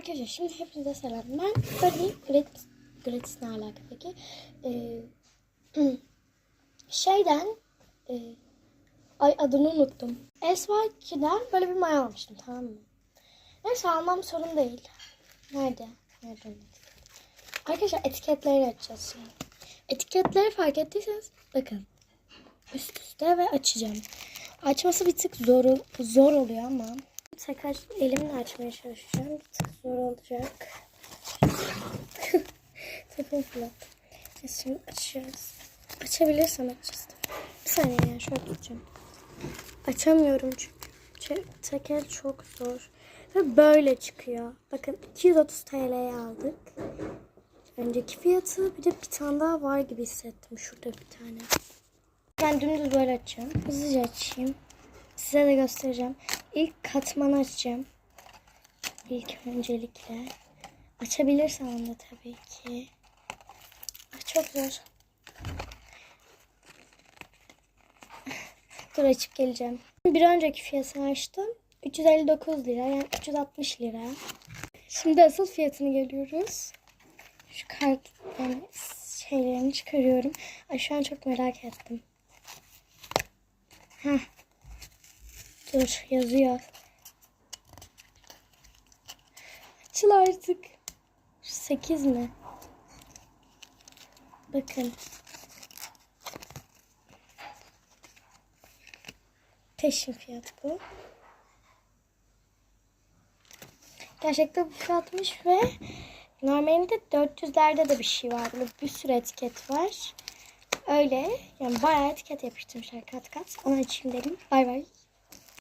Arkadaşlar şimdi hepinize selam. Ben Bari Gratis, Gratis ne alaka peki? Ee, şeyden e, ay adını unuttum. SY2'den böyle bir maya almıştım tamam mı? Neyse almam sorun değil. Nerede? Nerede? Arkadaşlar etiketleri açacağız şimdi. Etiketleri fark ettiyseniz bakın. Üst üste ve açacağım. Açması bir tık zor, zor oluyor ama tekrar elimle açmaya çalışacağım. Bir tık zor olacak. Telefon fırlat. Neyse, Şimdi açacağız. Açabilirsem açacağız. Bir saniye ya şöyle tutacağım. Açamıyorum çünkü. Tekel çok zor. Ve böyle çıkıyor. Bakın 230 TL'ye aldık. Önceki fiyatı bir de bir tane daha var gibi hissettim. Şurada bir tane. Ben dümdüz böyle açacağım. Hızlıca açayım. Size de göstereceğim. İlk katmanı açacağım. İlk öncelikle. Açabilirsem onu tabii ki. Ay, çok zor. Dur açıp geleceğim. Bir önceki fiyatını açtım. 359 lira yani 360 lira. Şimdi asıl fiyatını geliyoruz. Şu kart yani şeylerini çıkarıyorum. Ay şu an çok merak ettim. Heh. Dur yazıyor. Açıl artık. 8 mi? Bakın. Peşin fiyat bu. Gerçekten bu fiyatmış ve normalde 400'lerde de bir şey var. Böyle bir sürü etiket var. Öyle yani bayağı etiket yapıştırmışlar kat kat. Onu açayım dedim. Bay bay.